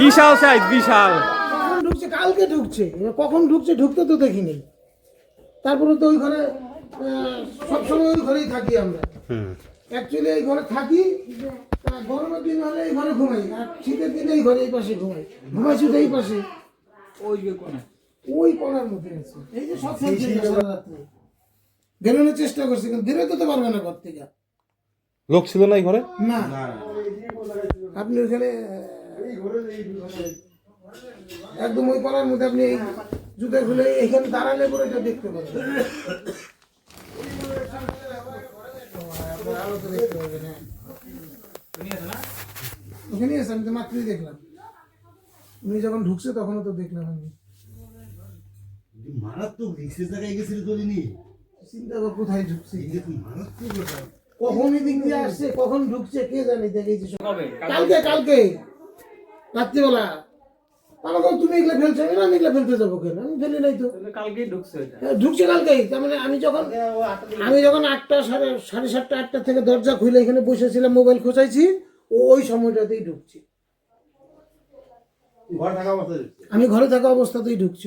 বিশাল size বিশাল। কখন ঢুকছে? কালকে ঢুকছে। কখন ঢুকছে ঢুকতে তো দেখিনি। তারপরে তো ওই ঘরে সবসময় ওই ঘরেই থাকি আমরা। অ্যাকচুয়ালি এই ঘরে থাকি গরমের দিন হলে এই ঘরে ঘুমাই আর শীতের দিনে এই ঘরে এই পাশে ঘুমাই। ঘুমাইছি তো এই পাশে। ওই ওই কোনার মধ্যে আছে। এই যে সব রাত্রে। বেরোনোর চেষ্টা করছে কিন্তু বেরোতে তো পারবে না ঘর থেকে। লোক ছিল না এই ঘরে? না। আপনি ওখানে একদম ওই পাড়ার মধ্যে আপনি এই জুতা খুলে এখানে দাঁড়ালে পরে এটা দেখতে পাবেন। আলো তো দেখতে পাবেন। ওখানেই আছে আমি তো মাত্রই দেখলাম। উনি যখন ঢুকছে তখনও তো দেখলাম আমি। মারাত্মক রিক্সের জায়গায় গেছিল তোরিনি চিন্তা কর কোথায় ঢুকছে। মারাত্মক। কখন এদিক দিয়ে আসছে কখন ঢুকছে কে জানে? দেখেছি কালকে কালকে। রাত্রিবেলা। আমাকে তুমি এগুলো ফেলছো? আমি না আমি এগুলো ফেলতে যাব কেন? আমি ফেলি নাই তো। কালকেই ঢুকছে হ্যাঁ, ঢুকছে কালকেই। তার মানে আমি যখন আমি যখন আটটা সাড়ে সাড়ে সাতটা আটটা থেকে দরজা খুলে এখানে বসেছিলাম মোবাইল খোঁচাইছি ও ওই সময়টাতেই ঢুকছি। ঘর থাকা অবস্থা আমি ঘরে থাকা অবস্থাতেই ঢুকছি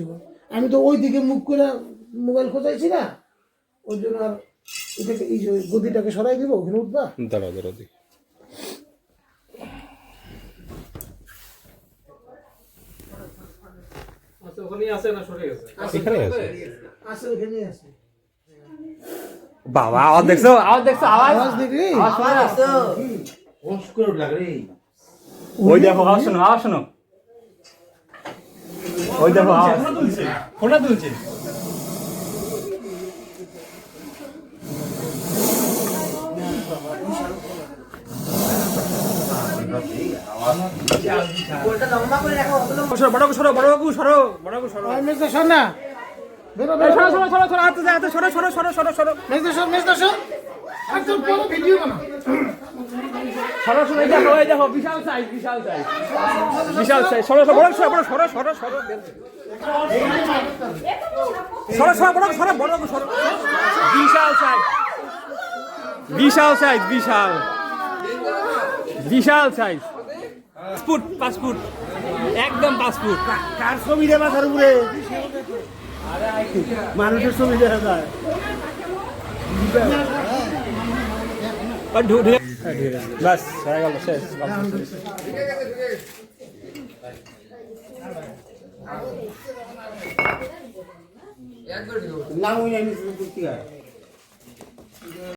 আমি তো ওই দিকে মুখ করে মোবাইল খোঁচাইছি না। ওই জন্য আর এটাকে এই যে গদিটাকে সরাই দিব ওখানে উঠবা? দাঁড়াও দাঁড়াও দেখি। এখানে আছে আছে? ওখানেই আছে। বাবা আওয়াজ দেখছ? আওয়াজ দেখছ? আওয়াজ? আওয়াজ দেখলি? ফোঁস করে উঠলা রে। ওই দেখো আওয়াজ শোনো আওয়াজ শোনো। ওই দেখো আওয়াজ। ফোনা তুলছে। ফোনা বড় বাবু, সরো বড় বাবু সরো বড় বাবু সরো ওই মেজদা সর না বেরো এই, বেরো সরো সরো সরো সরো হাতে হাতে সরো সরো সরো সরো সরো মেজদা সর মেজদা সর আর তোর বড় ভিডিও বানা সরো সরো এই দেখো এই দেখো বিশাল সাইজ বিশাল সাইজ বিশাল বিশাল ফুট পাঁচ ফুট একদম পাঁচ ফুট কার ছবি রে মাথার উপরে? মানুষের ছবি দেখা যায়। বাস হয়ে গেল শেষ নাম